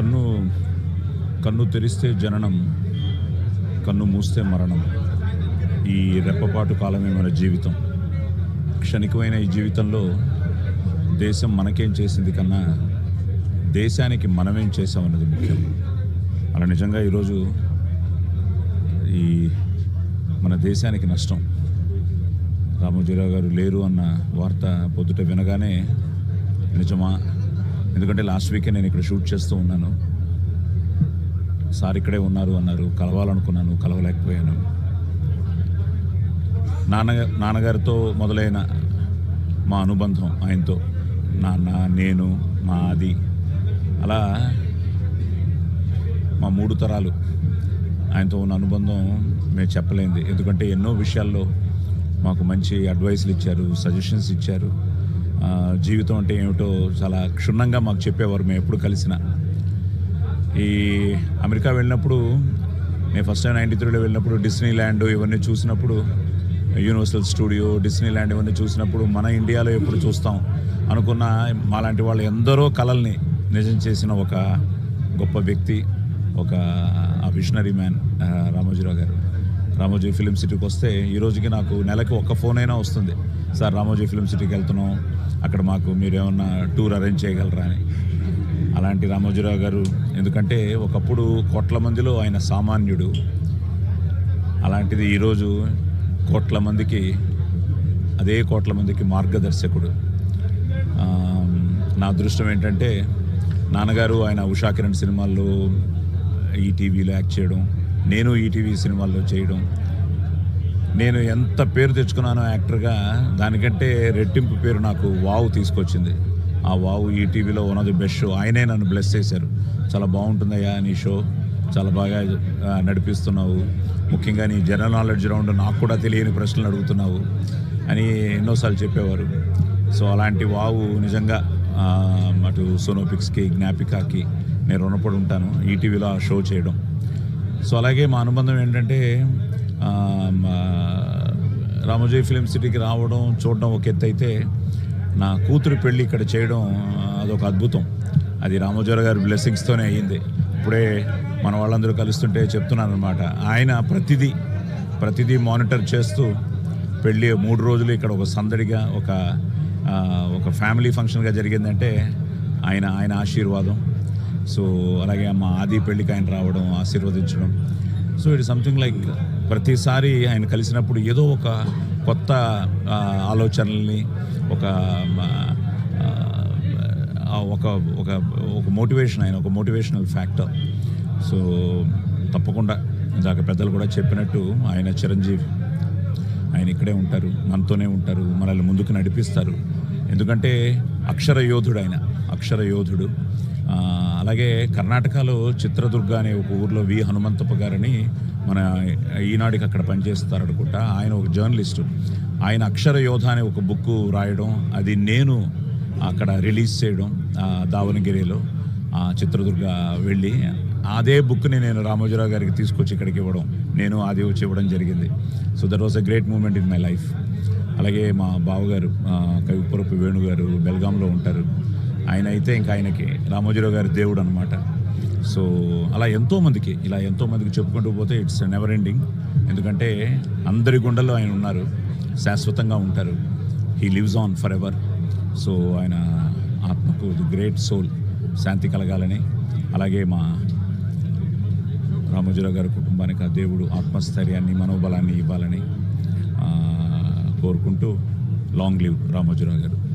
కన్ను కన్ను తెరిస్తే జననం కన్ను మూస్తే మరణం. ఈ రెప్పపాటు కాలమే మన జీవితం. క్షణికమైన ఈ జీవితంలో దేశం మనకేం చేసింది కన్నా దేశానికి మనమేం చేసామన్నది ముఖ్యం. అలా నిజంగా ఈరోజు ఈ మన దేశానికి నష్టం. రామోజీరావు గారు లేరు అన్న వార్త పొద్దుట వినగానే నిజమా? ఎందుకంటే లాస్ట్ వీకే నేను ఇక్కడ షూట్ చేస్తూ ఉన్నాను. సార్ ఇక్కడే ఉన్నారు అన్నారు కలవాలనుకున్నాను కలవలేకపోయాను. నాన్న నాన్నగారితో మొదలైన మా అనుబంధం ఆయనతో నాన్న నేను మా అది అలా మా మూడు తరాలు ఆయనతో ఉన్న అనుబంధం మేము చెప్పలేంది ఎందుకంటే ఎన్నో విషయాల్లో మాకు మంచి అడ్వైస్లు ఇచ్చారు సజెషన్స్ ఇచ్చారు. జీవితం అంటే ఏమిటో చాలా క్షుణ్ణంగా మాకు చెప్పేవారు మేము ఎప్పుడు కలిసిన. ఈ అమెరికా వెళ్ళినప్పుడు నేను ఫస్ట్ టైం నైంటీ త్రీలో వెళ్ళినప్పుడు డిస్నీ ల్యాండ్ ఇవన్నీ చూసినప్పుడు యూనివర్సల్ స్టూడియో డిస్నీ ల్యాండ్ ఇవన్నీ చూసినప్పుడు మన ఇండియాలో ఎప్పుడు చూస్తాం అనుకున్న మాలాంటి వాళ్ళు ఎందరో కళల్ని నిజం చేసిన ఒక గొప్ప వ్యక్తి ఒక విషనరీ మ్యాన్ రామోజీరావు గారు. రామోజీ ఫిలిం సిటీకి వస్తే ఈ రోజుకి నాకు నెలకి ఒక ఫోన్ అయినా వస్తుంది. సార్ రామోజీ ఫిలిం సిటీకి వెళ్తున్నాం. అక్కడ మాకు మీరు ఏమన్నా టూర్ అరేంజ్ చేయగలరా అని. అలాంటి రామోజీరావు గారు ఎందుకంటే ఒకప్పుడు కోట్ల మందిలో ఆయన సామాన్యుడు. అలాంటిది ఈరోజు కోట్ల మందికి అదే కోట్ల మందికి మార్గదర్శకుడు. నా అదృష్టం ఏంటంటే నాన్నగారు ఆయన ఉషా కిరణ్ సినిమాల్లో ఈటీవీలో యాక్ట్ చేయడం నేను ఈటీవీ సినిమాల్లో చేయడం నేను ఎంత పేరు తెచ్చుకున్నానో యాక్టర్గా దానికంటే రెట్టింపు పేరు నాకు వావ్ తీసుకొచ్చింది. ఆ వావ్ ఈ టీవీలో one of the best show ఆయనే నన్ను బ్లెస్ చేశారు. చాలా బాగుంటుందయ్యా నీ షో చాలా బాగా నడిపిస్తున్నావు. ముఖ్యంగా నీ జనరల్ నాలెడ్జ్ రౌండ్ నాకు కూడా తెలియని ప్రశ్నలు అడుగుతున్నావు అని ఎన్నోసార్లు చెప్పేవారు. సో అలాంటి వావు నిజంగా అటు సోనోపిక్స్కి జ్ఞాపికాకి నేను రుణపడి ఉంటాను ఈటీవీలో ఆ షో చేయడం. సో అలాగే మా అనుబంధం ఏంటంటే రామోజీ ఫిలిం సిటీకి రావడం చూడడం ఒక ఎత్తు అయితే నా కూతురు పెళ్ళి ఇక్కడ చేయడం అదొక అద్భుతం. అది రామోజీరావు గారి బ్లెస్సింగ్స్తోనే అయ్యింది. ఇప్పుడే మన వాళ్ళందరూ కలుస్తుంటే చెప్తున్నాను అనమాట ఆయన ప్రతిదీ ప్రతిదీ మానిటర్ చేస్తూ పెళ్ళి మూడు రోజులు ఇక్కడ ఒక సందడిగా ఒక ఒక ఫ్యామిలీ ఫంక్షన్గా జరిగిందంటే ఆయన ఆయన ఆశీర్వాదం. సో అలాగే మా ఆది పెళ్ళికి ఆయన రావడం ఆశీర్వదించడం. సో ఇట్ సంథింగ్ లైక్ ప్రతిసారి ఆయన కలిసినప్పుడు ఏదో ఒక కొత్త ఆలోచనల్ని ఒక ఒక ఒక ఒక మోటివేషన్ ఆయన ఒక మోటివేషనల్ ఫ్యాక్టర్. సో తప్పకుండా ఇందాక పెద్దలు కూడా చెప్పినట్టు ఆయన చిరంజీవి. ఆయన ఇక్కడే ఉంటారు మనతోనే ఉంటారు మనల్ని ముందుకు నడిపిస్తారు. ఎందుకంటే అక్షర యోధుడు ఆయన అక్షర యోధుడు ఆ, అలాగే కర్ణాటకలో చిత్రదుర్గ అనే ఒక ఊర్లో వి. హనుమంతప్ప గారని మన ఈనాడికి అక్కడ పనిచేస్తారు అనుకుంటా ఆయన ఒక జర్నలిస్టు. ఆయన అక్షర యోధ అనే ఒక బుక్ రాయడం అది నేను అక్కడ రిలీజ్ చేయడం దావనగిరిలో దావణగిరిలో చిత్రదుర్గ వెళ్ళి అదే బుక్ని నేను రామోజీరావు గారికి తీసుకొచ్చి ఇక్కడికి ఇవ్వడం నేను అది వచ్చి ఇవ్వడం జరిగింది. So that was a great moment in my life అలాగే మా బావగారు కవిపురపు వేణుగారు బెల్గాంలో ఉంటారు. ఆయన అయితే ఇంకా ఆయనకి రామోజీరావు గారి దేవుడు అనమాట సో అలా ఎంతోమందికి ఇలా ఎంతోమందికి చెప్పుకుంటూ పోతే ఇట్స్ నెవర్ ఎండింగ్ ఎందుకంటే అందరి గుండెల్లో ఆయన ఉన్నారు. శాశ్వతంగా ఉంటారు. He lives on forever so ఆయన ఆత్మకు ది గ్రేట్ సోల్ శాంతి కలగాలని. అలాగే మా రామోజీరావు గారి కుటుంబానికి ఆ దేవుడు ఆత్మస్థైర్యాన్ని మనోబలాన్ని ఇవ్వాలని కోరుకుంటూ లాంగ్ లివ్ రామోజీరావు గారు.